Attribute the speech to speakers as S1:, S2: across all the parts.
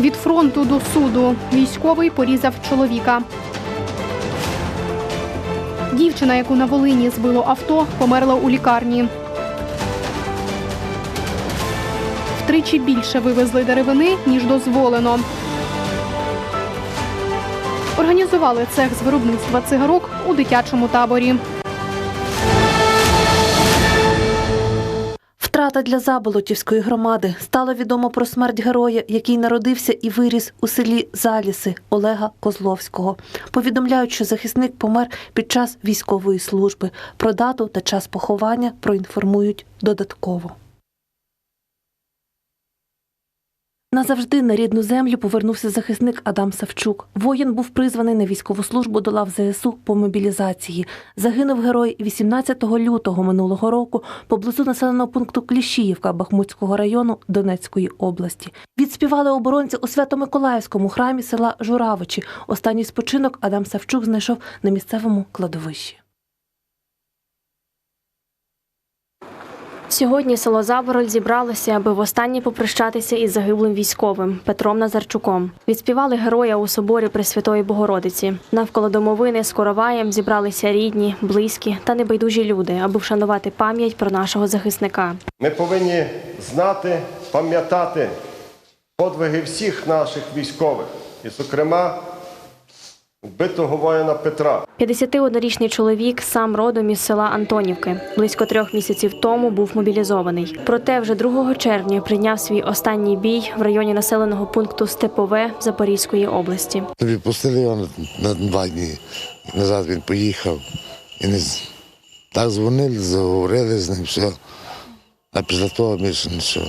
S1: Від фронту до суду військовий порізав чоловіка. Дівчина, яку на Волині збило авто, померла у лікарні. Втричі більше вивезли деревини, ніж дозволено. Організували цех з виробництва цигарок у дитячому таборі.
S2: Втрата для Заболотівської громади стало відомо про смерть героя, який народився і виріс у селі Заліси Олега Козловського. Повідомляють, що захисник помер під час військової служби. Про дату та час поховання проінформують додатково. Назавжди на рідну землю повернувся захисник Адам Савчук. Воїн був призваний на військову службу до лав ЗСУ по мобілізації. Загинув герой 18 лютого минулого року поблизу населеного пункту Кліщіївка Бахмутського району Донецької області. Відспівали оборонці у Свято-Миколаївському храмі села Журавичі. Останній спочинок Адам Савчук знайшов на місцевому кладовищі.
S3: Сьогодні село Забороль зібралося, аби востаннє попрощатися із загиблим військовим Петром Назарчуком. Відспівали героя у соборі Пресвятої Богородиці. Навколо домовини з короваєм зібралися рідні, близькі та небайдужі люди, аби вшанувати пам'ять про нашого захисника.
S4: Ми повинні знати, пам'ятати подвиги всіх наших військових, і, зокрема, вбитого воїна Петра.
S3: 51-річний чоловік сам родом із села Антонівки. Близько трьох місяців тому був мобілізований. Проте вже 2 червня прийняв свій останній бій в районі населеного пункту Степове Запорізької області.
S5: Відпустили його на, на два дні. Назад він поїхав. І не... Так дзвонили, заговорили з ним, все. А після того більше нічого.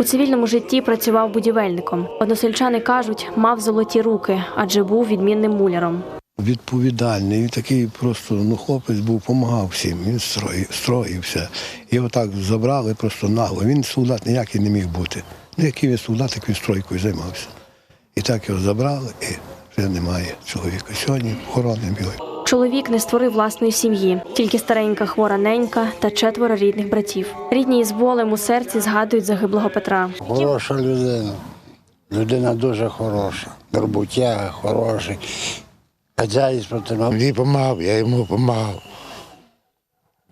S3: У цивільному житті працював будівельником. Односельчани кажуть, мав золоті руки, адже був відмінним муляром.
S6: відповідальний, він такий просто ну, хлопець був, допомагав всім, він строїв, строївся. Його так забрали просто нагло. Він солдат ніякий не міг бути. Ну, який він солдат, як він стройкою займався. І так його забрали, і вже немає чоловіка. Сьогодні хоронимо його.
S3: Чоловік не створив власної сім'ї, тільки старенька хвора ненька та четверо рідних братів. Рідні із болем у серці згадують загиблого Петра.
S7: Хороша людина. Людина дуже хороша. Роботяга, хороший. Хазяйство потримав.
S5: Він допомагав, я йому допомагав.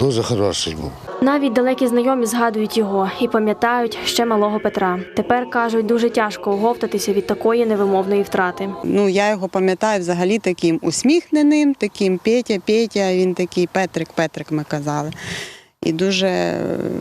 S5: Дуже хороший був.
S3: Навіть далекі знайомі згадують його і пам'ятають ще малого Петра. Тепер кажуть, дуже тяжко оговтатися від такої невимовної втрати.
S8: Ну, я його пам'ятаю взагалі таким усміхненим, таким Петя, Петя, він такий Петрик, Петрик ми казали. І дуже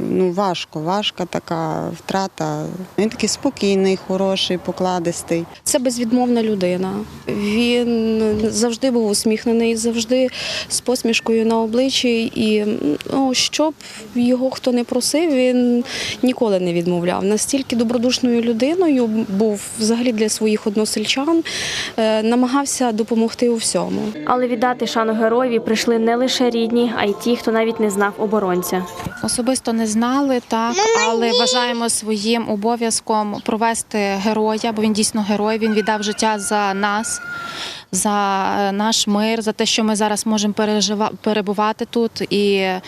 S8: ну, важко, важка така втрата. Він такий спокійний, хороший, покладистий.
S9: Це безвідмовна людина. Він завжди був усміхнений, завжди з посмішкою на обличчі. І ну, щоб його хто не просив, він ніколи не відмовляв. Настільки добродушною людиною був взагалі для своїх односельчан, е, намагався допомогти у всьому.
S3: Але віддати шану героєві прийшли не лише рідні, а й ті, хто навіть не знав оборонця.
S10: Особисто не знали, так, але вважаємо своїм обов'язком провести героя, бо він дійсно герой. Він віддав життя за нас, за е, наш мир, за те, що ми зараз можемо перебувати тут і е,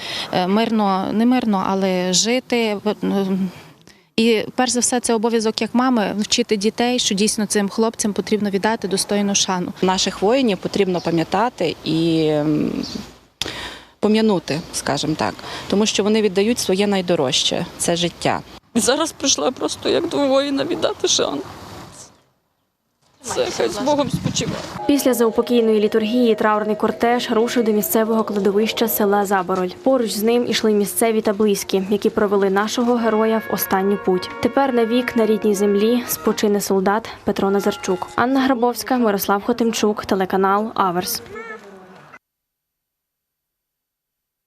S10: мирно, не мирно, але жити. Ну, І перш за все, це обов'язок як мами вчити дітей, що дійсно цим хлопцям потрібно віддати достойну шану.
S11: Наших воїнів потрібно пам'ятати і пом'янути, скажімо так, тому що вони віддають своє найдорожче це життя.
S9: Зараз прийшла просто як до воїна віддати шану. Це хай з Богом спочиває.
S3: Після заупокійної літургії траурний кортеж рушив до місцевого кладовища села Забороль. Поруч з ним ішли місцеві та близькі, які провели нашого героя в останню путь. Тепер навік на рідній землі спочине солдат Петро Назарчук. Анна Грабовська, Мирослав Хотимчук, телеканал Аверс.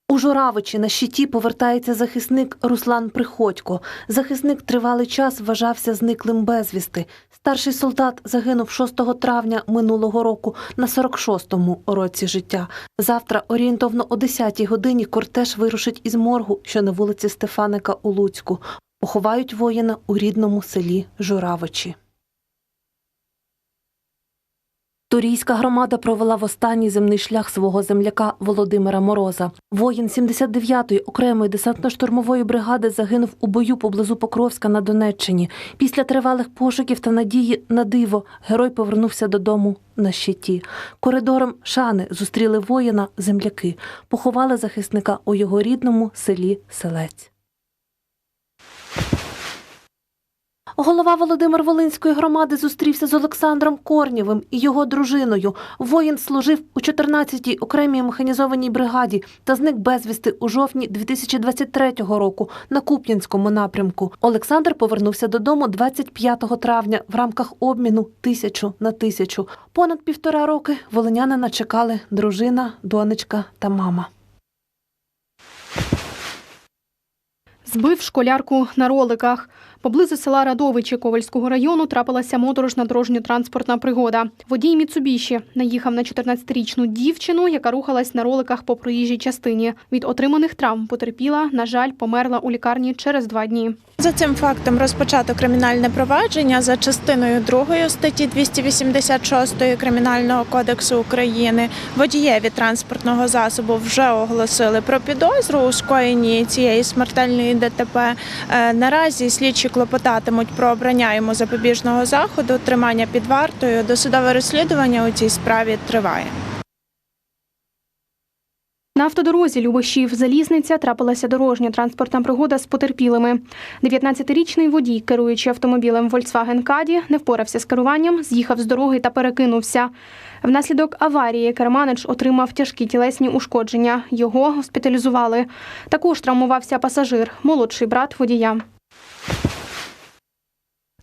S2: У Журавичі на щиті повертається захисник Руслан Приходько. Захисник тривалий час вважався зниклим безвісти. Старший солдат загинув 6 травня минулого року на 46-му році життя. Завтра орієнтовно о 10-й годині кортеж вирушить із моргу, що на вулиці Стефаника у Луцьку. Поховають воїна у рідному селі Журавичі. Турійська громада провела в останній земний шлях свого земляка Володимира Мороза. Воїн 79-ї окремої десантно-штурмової бригади загинув у бою поблизу Покровська на Донеччині. Після тривалих пошуків та надії на диво герой повернувся додому на щиті. Коридором шани зустріли воїна земляки, поховали захисника у його рідному селі Селець. Голова Володимир Волинської громади зустрівся з Олександром Корнєвим і його дружиною. Воїн служив у 14-й окремій механізованій бригаді та зник безвісти у жовтні 2023 року на Куп'янському напрямку. Олександр повернувся додому 25 травня в рамках обміну тисячу на тисячу. Понад півтора роки волинянина чекали дружина, донечка та мама.
S1: Збив школярку на роликах. Поблизу села Радовичі Ковальського району трапилася моторошна дорожньо-транспортна пригода. Водій Міцубіші наїхав на 14-річну дівчину, яка рухалась на роликах по проїжджій частині. Від отриманих травм потерпіла, на жаль, померла у лікарні через два дні.
S12: За цим фактом розпочато кримінальне провадження за частиною 2 статті 286 Кримінального кодексу України. Водієві транспортного засобу вже оголосили про підозру у скоєнні цієї смертельної ДТП. Е, Наразі слідчі клопотатимуть про обрання йому запобіжного заходу, тримання під вартою. Досудове розслідування у цій справі триває.
S1: На автодорозі Любощів Залізниця трапилася дорожня транспортна пригода з потерпілими. 19-річний водій, керуючи автомобілем Volkswagen Caddy, не впорався з керуванням, з'їхав з дороги та перекинувся. Внаслідок аварії керманич отримав тяжкі тілесні ушкодження. Його госпіталізували. Також травмувався пасажир, молодший брат водія.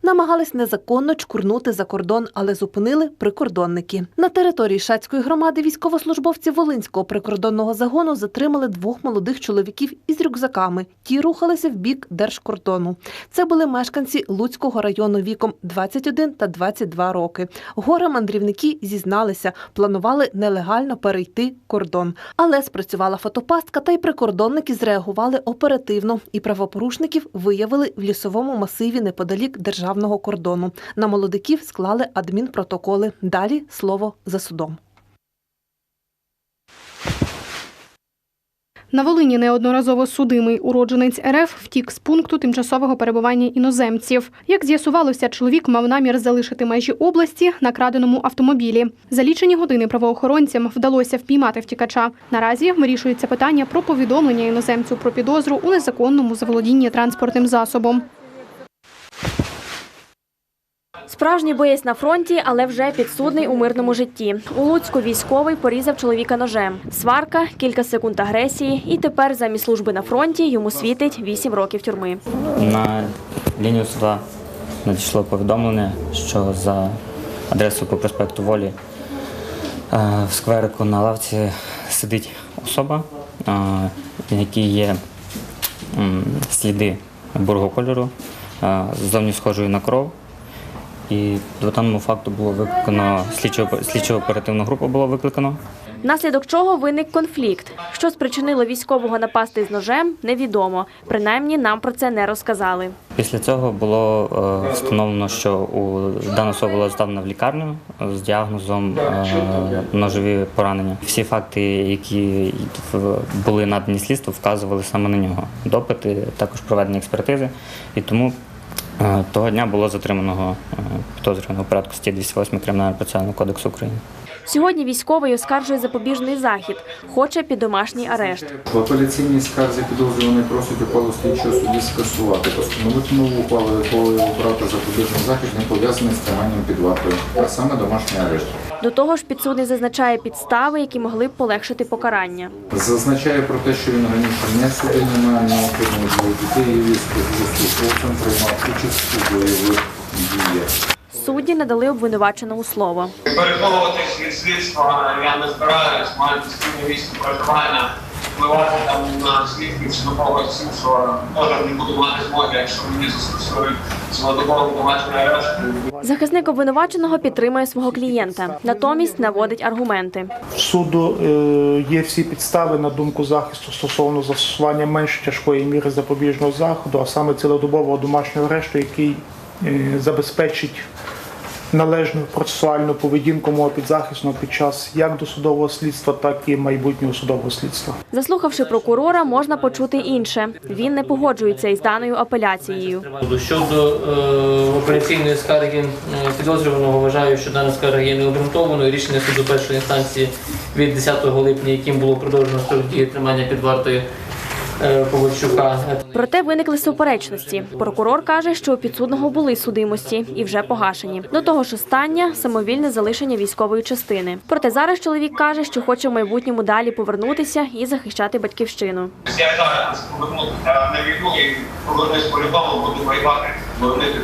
S2: Намагались незаконно чкурнути за кордон, але зупинили прикордонники. На території Шацької громади військовослужбовці Волинського прикордонного загону затримали двох молодих чоловіків із рюкзаками. Ті рухалися в бік держкордону. Це були мешканці Луцького району віком 21 та 22 роки. Горе мандрівники зізналися, планували нелегально перейти кордон. Але спрацювала фотопастка, та й прикордонники зреагували оперативно, і правопорушників виявили в лісовому масиві неподалік державного кордону. На молодиків склали адмінпротоколи. Далі слово за судом.
S1: На Волині неодноразово судимий уродженець РФ втік з пункту тимчасового перебування іноземців. Як з'ясувалося, чоловік мав намір залишити межі області на краденому автомобілі. За лічені години правоохоронцям вдалося впіймати втікача. Наразі вирішується питання про повідомлення іноземцю про підозру у незаконному заволодінні транспортним засобом.
S3: Справжній боєць на фронті, але вже підсудний у мирному житті. У Луцьку військовий порізав чоловіка ножем. Сварка, кілька секунд агресії, і тепер замість служби на фронті йому світить 8 років тюрми.
S13: На лінію суда надійшло повідомлення, що за адресою по проспекту Волі е, в скверику на лавці сидить особа, е, в якій є сліди бурого кольору, е, ззовні схожої на кров. І до даному факту було викликано слідчо- слідчо-оперативну групу було викликано.
S3: Внаслідок чого виник конфлікт. Що спричинило військового напасти з ножем, невідомо. Принаймні нам про це не розказали.
S13: Після цього було е, встановлено, що у дана особа була здавна в лікарню з діагнозом е, ножові поранення. Всі факти, які були надані слідству, вказували саме на нього. Допити, також проведені експертизи. І тому того дня було затриманого е, підозрюваного порядку статті 208 Кримінального процесуального кодексу України.
S3: Сьогодні військовий оскаржує запобіжний захід, хоче під домашній арешт.
S14: В апеляційній скарзі підозрюваний просить ухвалу слідчого судді скасувати, постановити нову ухвалу, якою обрати запобіжний захід не пов'язаний з триманням під вартою, а саме домашній арешт.
S3: До того ж, підсудний зазначає підстави, які могли б полегшити покарання.
S14: Зазначає про те, що він раніше не судив, не має на отримання двох дітей і військовослужбовцем приймав участь у бойових діях.
S3: Судді надали обвинуваченому слово.
S15: Переховуватись від слідства я не збираюсь, маю постійне місце проживання, впливати там на слідків чи на когось іншого, теж не буду мати змоги, якщо мені застосують цілодобовий домашній арешт.
S3: Захисник обвинуваченого підтримує свого клієнта, натомість наводить аргументи.
S16: В суду е, є всі підстави на думку захисту стосовно застосування менш тяжкої міри запобіжного заходу, а саме цілодобового домашнього арешту, який е, забезпечить належну процесуальну поведінку мого підзахисного під час як досудового слідства, так і майбутнього судового слідства.
S3: Заслухавши прокурора, можна почути інше. Він не погоджується із даною апеляцією.
S17: Щодо е, апеляційної скарги е, підозрюваного, вважаю, що дана скарга є необґрунтованою. Рішення суду першої інстанції від 10 липня, яким було продовжено строк дії тримання під вартою Ковальчука.
S3: Проте виникли суперечності. Прокурор каже, що у підсудного були судимості і вже погашені. До того ж, остання самовільне залишення військової частини. Проте зараз чоловік каже, що хоче в майбутньому далі повернутися і захищати батьківщину.
S15: Я зараз повернутися на війну і повернусь по-любому, буду воювати, боронити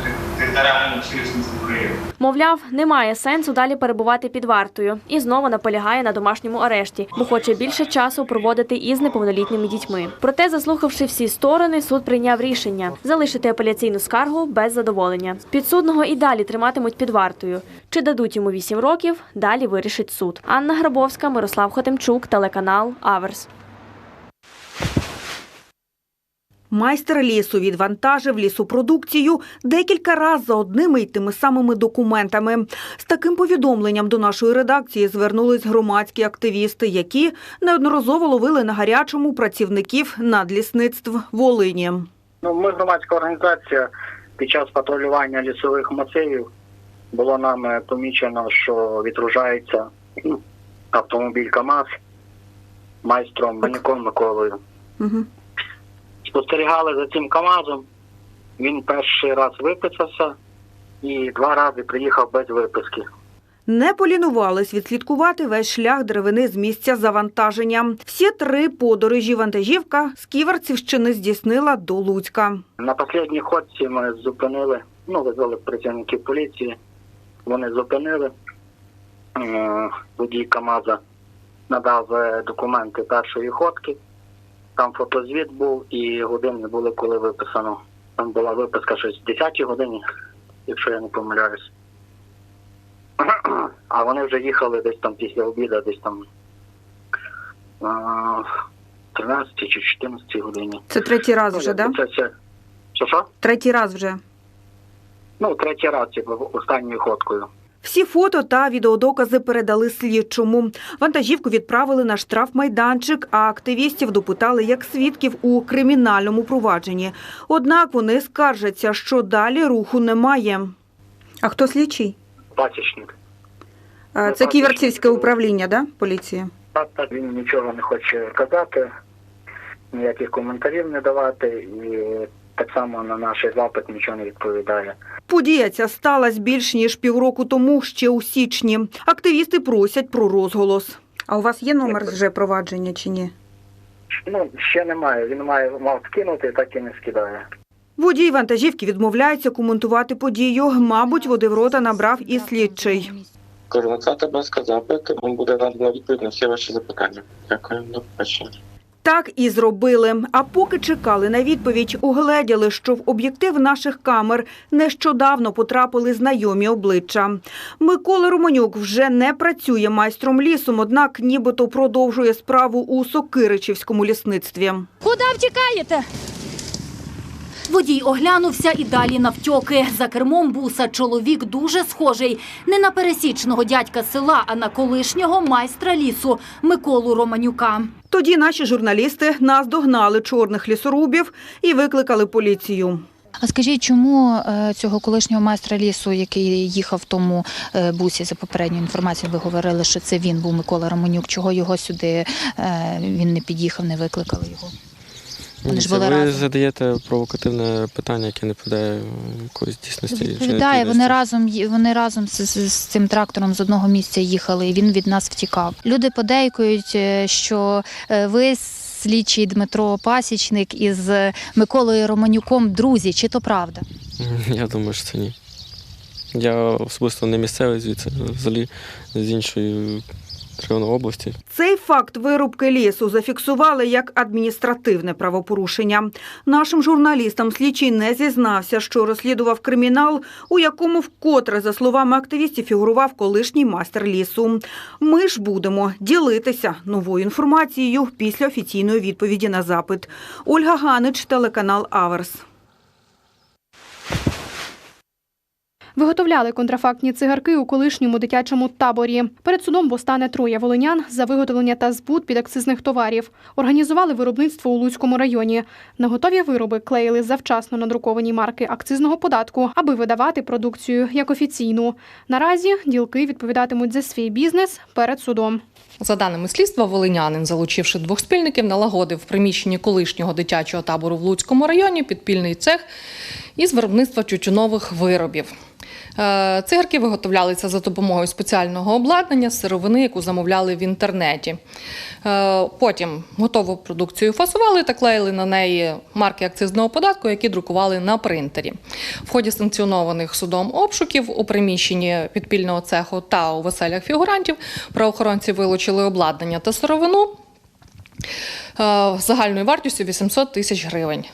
S15: цілісність України.
S3: Мовляв, немає сенсу далі перебувати під вартою і знову наполягає на домашньому арешті, бо хоче більше часу проводити із неповнолітніми дітьми. Проте, заслухавши всі сторони, суд прийняв рішення залишити апеляційну скаргу без задоволення. Підсудного і далі триматимуть під вартою. Чи дадуть йому 8 років? Далі вирішить суд. Анна Грабовська, Мирослав Хотимчук, телеканал Аверс.
S18: Майстер лісу відвантажив лісопродукцію декілька разів за одними й тими самими документами. З таким повідомленням до нашої редакції звернулись громадські активісти, які неодноразово ловили на гарячому працівників надлісництв Волині.
S19: Ну, ми громадська організація. Під час патрулювання лісових масивів було нами помічено, що відружається ну, автомобіль КАМАЗ майстром Манюком Миколою.
S18: Угу.
S19: Спостерігали за цим КАМАЗом. Він перший раз виписався і два рази приїхав без виписки.
S18: Не полінувались відслідкувати весь шлях деревини з місця завантаження. Всі три подорожі вантажівка з Ківерцівщини здійснила до Луцька.
S19: На останній ходці ми зупинили, ну, визвали працівників поліції. Вони зупинили. Водій КАМАЗа надав е, документи першої ходки. Там фотозвіт був і години були, коли виписано. Там була виписка щось в 10 годині, якщо я не помиляюсь. А вони вже їхали десь там після обіду, десь там е, 13 чи 14 годині.
S18: Це третій раз вже, да?
S19: Це, що?
S18: Третій раз вже.
S19: Ну, третій раз, типу, останньою ходкою.
S18: Всі фото та відеодокази передали слідчому. Вантажівку відправили на штрафмайданчик, а активістів допитали як свідків у кримінальному провадженні. Однак вони скаржаться, що далі руху немає. А хто слідчий?
S19: Пасічник.
S18: Це Ківерцівське управління, да? поліції?
S19: Так, так, він нічого не хоче казати, ніяких коментарів не давати, і так само на наш запит нічого не відповідає.
S18: Подія ця сталася більш ніж півроку тому, ще у січні. Активісти просять про розголос. А у вас є номер вже провадження чи ні?
S19: Ну, ще немає. Він має мав скинути, так і не скидає.
S18: Водій вантажівки відмовляється коментувати подію. Мабуть, води в рота набрав і слідчий.
S20: Кажу, надсати без запит, буде надано відповідь на всі ваші запитання. Дякую, до побачення.
S18: Так і зробили. А поки чекали на відповідь, угледіли, що в об'єктив наших камер нещодавно потрапили знайомі обличчя. Микола Романюк вже не працює майстром лісом, однак нібито продовжує справу у Сокиричівському лісництві.
S21: Куди втікаєте? Водій оглянувся і далі навтьоки. За кермом буса чоловік дуже схожий не на пересічного дядька села, а на колишнього майстра лісу Миколу Романюка.
S18: Тоді наші журналісти наздогнали чорних лісорубів і викликали поліцію.
S10: А скажіть, чому е, цього колишнього майстра лісу, який їхав в тому е, бусі, за попередньою інформацією, ви говорили, що це він був Микола Романюк. Чого його сюди е, він не під'їхав, не викликали його? Вони ж були
S22: ви
S10: разом.
S22: задаєте провокативне питання, яке не відповідає якоїсь дійсності.
S10: Відповідає, вони разом вони разом з, з, з цим трактором з одного місця їхали, і він від нас втікав. Люди подейкують, е, що е, ви слідчий Дмитро Пасічник із Миколою Романюком друзі, чи то правда?
S22: Я думаю, що це ні. Я особисто не місцевий звідси, взагалі з іншої району області.
S18: Цей факт вирубки лісу зафіксували як адміністративне правопорушення. Нашим журналістам слідчий не зізнався, що розслідував кримінал, у якому вкотре, за словами активістів, фігурував колишній майстер лісу. Ми ж будемо ділитися новою інформацією після офіційної відповіді на запит. Ольга Ганич, телеканал Аверс.
S1: Виготовляли контрафактні цигарки у колишньому дитячому таборі. Перед судом постане троє волинян за виготовлення та збут підакцизних товарів. Організували виробництво у Луцькому районі. На готові вироби клеїли завчасно надруковані марки акцизного податку, аби видавати продукцію як офіційну. Наразі ділки відповідатимуть за свій бізнес перед судом.
S23: За даними слідства, волинянин, залучивши двох спільників, налагодив в приміщенні колишнього дитячого табору в Луцькому районі підпільний цех із виробництва тютюнових виробів. Е, Цигарки виготовлялися за допомогою спеціального обладнання сировини, яку замовляли в інтернеті. Е, Потім готову продукцію фасували та клеїли на неї марки акцизного податку, які друкували на принтері. В ході санкціонованих судом обшуків у приміщенні підпільного цеху та у веселях фігурантів правоохоронці вилучили обладнання та сировину е, загальною вартістю 800 тисяч гривень.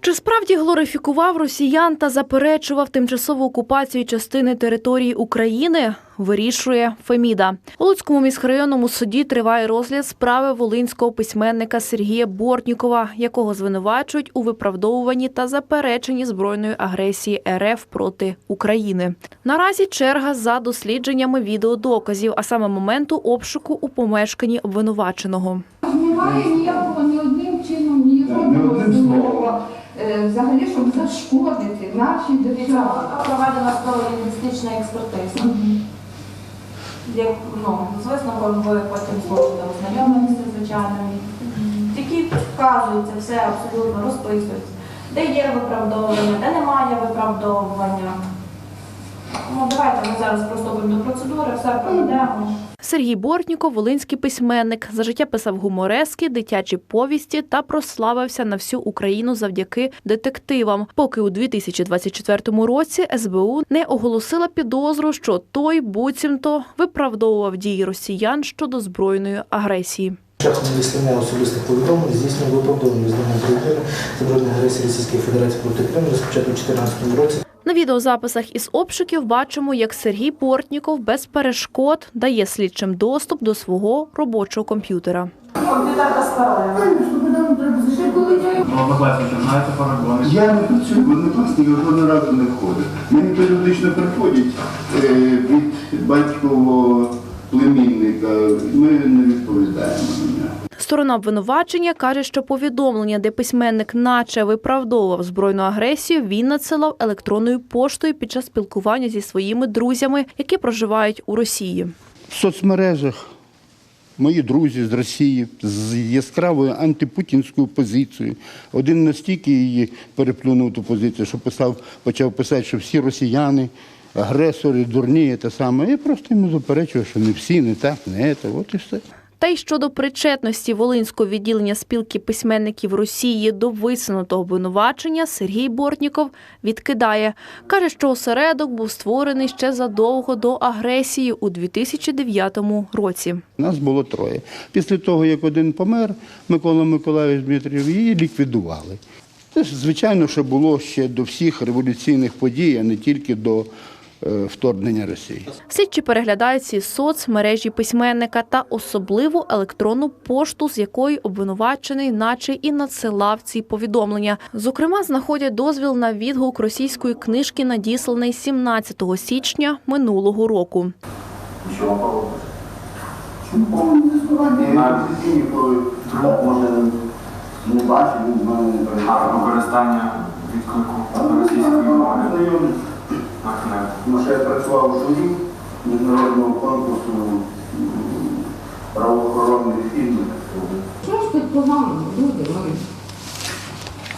S24: Чи справді глорифікував росіян та заперечував тимчасову окупацію частини території України? Вирішує Феміда. У Луцькому міськрайонному суді триває розгляд справи волинського письменника Сергія Бортнікова, якого звинувачують у виправдовуванні та запереченні збройної агресії РФ проти України. Наразі черга за дослідженнями відеодоказів, а саме моменту обшуку у помешканні обвинуваченого.
S25: Немає ніякого ні одним чином, ні жодного слова, е, взагалі, щоб зашкодити нашій державі.
S26: Проведена справа-лінгвістична експертиза. Як, ну, з висновком ви потім зможете ознайомитися, звичайно, Тільки вказуються, все абсолютно розписується. Де є виправдовування, де немає виправдовування. Ну, давайте ми зараз приступимо до процедури, все проведемо.
S24: Сергій Бортніков – волинський письменник. За життя писав гуморески, дитячі повісті та прославився на всю Україну завдяки детективам. Поки у 2024 році СБУ не оголосила підозру, що той буцімто виправдовував дії росіян щодо збройної агресії.
S27: Шляхом висловлення особистих повідомлень здійснює виправдовування здання України збройної агресії Російської Федерації проти Криму розпочато у 2014 році.
S24: На відеозаписах із обшуків бачимо, як Сергій Портніков без перешкод дає слідчим доступ до свого робочого комп'ютера.
S26: Комп'ютер?
S28: Я не працюю в однокласники, жодного разу не входить. Мені періодично приходять е, від батькового племінника. Ми не відповідаємо на нього.
S24: Сторона обвинувачення каже, що повідомлення, де письменник наче виправдовував збройну агресію, він надсилав електронною поштою під час спілкування зі своїми друзями, які проживають у Росії.
S28: В соцмережах мої друзі з Росії з яскравою антипутінською позицією. Один настільки її переплюнув ту позицію, що писав, почав писати, що всі росіяни. Агресори, дурні, те саме. Я просто йому заперечую, що не всі, не так, не це. От і все.
S24: Та й щодо причетності Волинського відділення спілки письменників Росії до висунутого обвинувачення Сергій Бортніков відкидає. Каже, що осередок був створений ще задовго до агресії у 2009 році.
S28: Нас було троє. Після того, як один помер, Микола Миколаївич Дмитрів, її ліквідували. Це звичайно, що було ще до всіх революційних подій, а не тільки до вторгнення Росії.
S24: Слідчі переглядають ці соцмережі письменника та особливу електронну пошту, з якої обвинувачений, наче і надсилав ці повідомлення. Зокрема, знаходять дозвіл на відгук російської книжки, надісланий 17 січня минулого року.
S28: не бачив, він в мене не
S14: А використання відклику російської мови
S28: Тому що я працював у журі міжнародного конкурсу правоохоронних фільмів.
S25: Що ж тут погано, люди мої?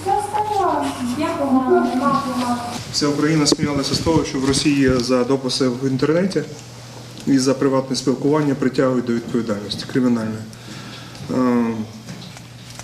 S26: Все стало, є погано, нема погано.
S29: Вся Україна сміялася з того, що в Росії за дописи в інтернеті і за приватне спілкування притягують до відповідальності кримінальної. Е,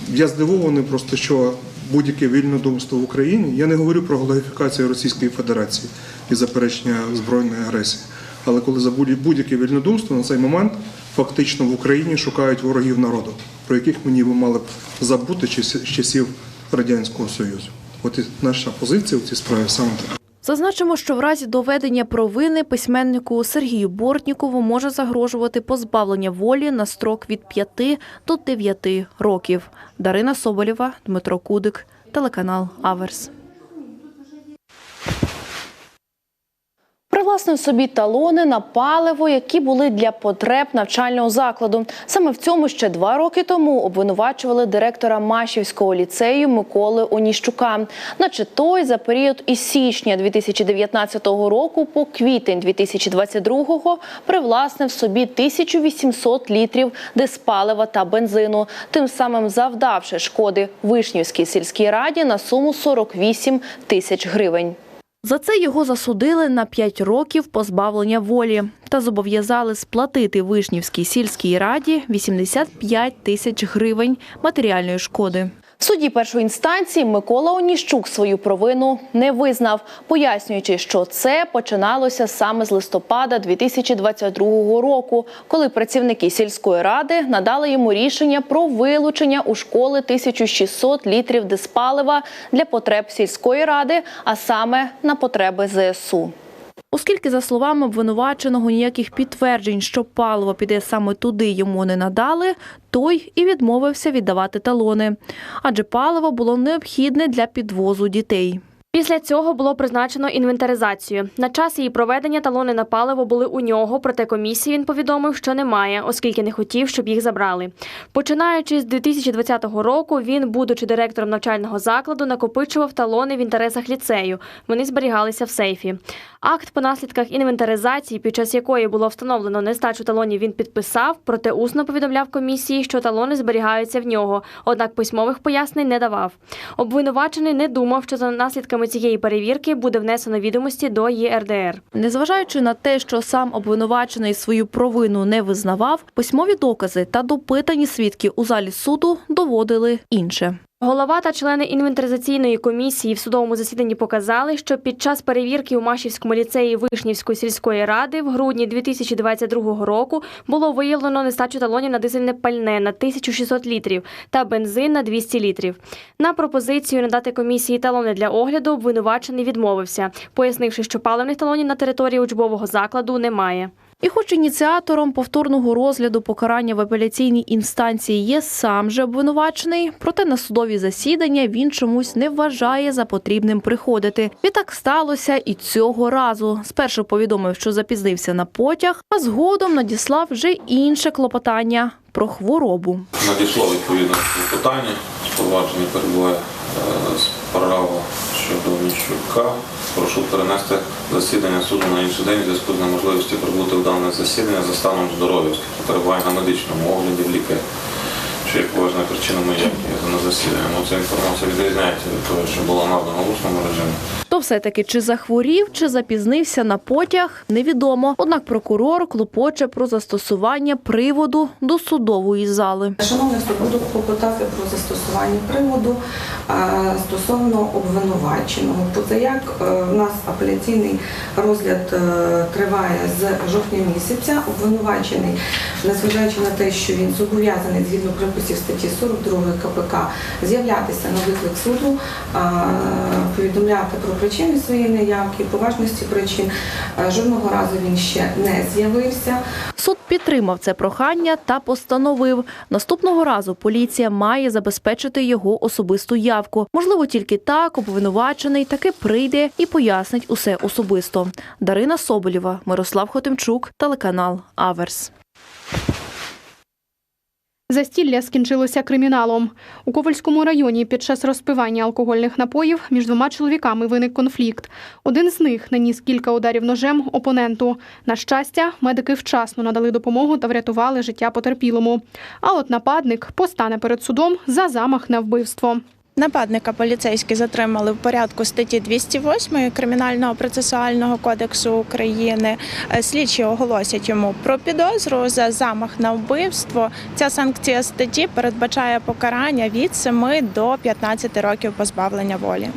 S29: Я здивований просто, що будь-яке вільнодумство в Україні, я не говорю про глорифікацію Російської Федерації і заперечення збройної агресії. Але коли за будь- будь-яке вільнодумство на цей момент фактично в Україні шукають ворогів народу, про яких ми ніби мали б забути з часів Радянського Союзу. От і наша позиція в цій справі саме така.
S24: Зазначимо, що в разі доведення провини письменнику Сергію Бортнікову може загрожувати позбавлення волі на строк від 5 до 9 років. Дарина Соболєва, Дмитро Кудик, телеканал Аверс. Привласнив собі талони на паливо, які були для потреб навчального закладу. Саме в цьому ще два роки тому обвинувачували директора Машівського ліцею Миколи Оніщука. Наче той за період із січня 2019 року по квітень 2022 привласнив собі 1800 літрів диспалива та бензину, тим самим завдавши шкоди Вишнівській сільській раді на суму 48 тисяч гривень. За це його засудили на 5 років позбавлення волі та зобов'язали сплатити Вишнівській сільській раді 85 тисяч гривень матеріальної шкоди. В суді першої інстанції Микола Оніщук свою провину не визнав, пояснюючи, що це починалося саме з листопада 2022 року, коли працівники сільської ради надали йому рішення про вилучення у школи 1600 літрів диспалива для потреб сільської ради, а саме на потреби ЗСУ. Оскільки, за словами обвинуваченого, ніяких підтверджень, що паливо піде саме туди, йому не надали, той і відмовився віддавати талони, адже паливо було необхідне для підвозу дітей.
S3: Після цього було призначено інвентаризацію. На час її проведення талони на паливо були у нього, проте комісії він повідомив, що немає, оскільки не хотів, щоб їх забрали. Починаючи з 2020 року, він, будучи директором навчального закладу, накопичував талони в інтересах ліцею. Вони зберігалися в сейфі. Акт по наслідках інвентаризації, під час якої було встановлено нестачу талонів, він підписав, проте усно повідомляв комісії, що талони зберігаються в нього, однак письмових пояснень не давав. Обвинувачений не думав, що за наслідками цієї перевірки буде внесено відомості до ЄРДР.
S24: Незважаючи на те, що сам обвинувачений свою провину не визнавав, письмові докази та допитані свідки у залі суду доводили інше.
S3: Голова та члени інвентаризаційної комісії в судовому засіданні показали, що під час перевірки у Машівському ліцеї Вишнівської сільської ради в грудні 2022 року було виявлено нестачу талонів на дизельне пальне на 1600 літрів та бензин на 200 літрів. На пропозицію надати комісії талони для огляду обвинувачений відмовився, пояснивши, що паливних талонів на території учбового закладу немає.
S24: І хоч ініціатором повторного розгляду покарання в апеляційній інстанції є сам же обвинувачений, проте на судові засідання він чомусь не вважає за потрібним приходити. Відтак сталося і цього разу. Спершу повідомив, що запізнився на потяг, а згодом надіслав вже інше клопотання про хворобу.
S30: Надійшло відповідне питання, спровадження перебуває е, справа щодо Міщука. Прошу перенести засідання суду на інший день у зв'язку з неможливістю прибути в дане засідання за станом здоров'я, оскільки перебуває на медичному огляді в лікаря, що є поважною причиною моєї на засідання. Ну, ця інформація відрізняється від того, що була надана в усному режимі.
S24: То все-таки чи захворів, чи запізнився на потяг, невідомо. Однак прокурор клопоче про застосування приводу до судової зали.
S31: Шановний суд, буду про застосування приводу стосовно обвинуваченого. Позаяк е, в нас апеляційний розгляд е, триває з жовтня місяця. Обвинувачений, незважаючи на те, що він зобов'язаний згідно приписів статті 42 КПК з'являтися на виклик суду, повідомляти про причини своєї неявки, поважності причин. Е, Жодного разу він ще не з'явився.
S24: Суд підтримав це прохання та постановив, наступного разу поліція має забезпечити його особисту явку. Можливо, тільки так обвинувачений таки прийде і пояснить усе особисто. Дарина Соболєва, Мирослав Хотимчук, телеканал Аверс.
S1: Застілля скінчилося криміналом. У Ковальському районі під час розпивання алкогольних напоїв між двома чоловіками виник конфлікт. Один з них наніс кілька ударів ножем опоненту. На щастя, медики вчасно надали допомогу та врятували життя потерпілому. А от нападник постане перед судом за замах на вбивство.
S32: Нападника поліцейські затримали в порядку статті 208 Кримінального процесуального кодексу України. Е, Слідчі оголосять йому про підозру за замах на вбивство. Ця санкція статті передбачає покарання від 7 до 15 років позбавлення волі.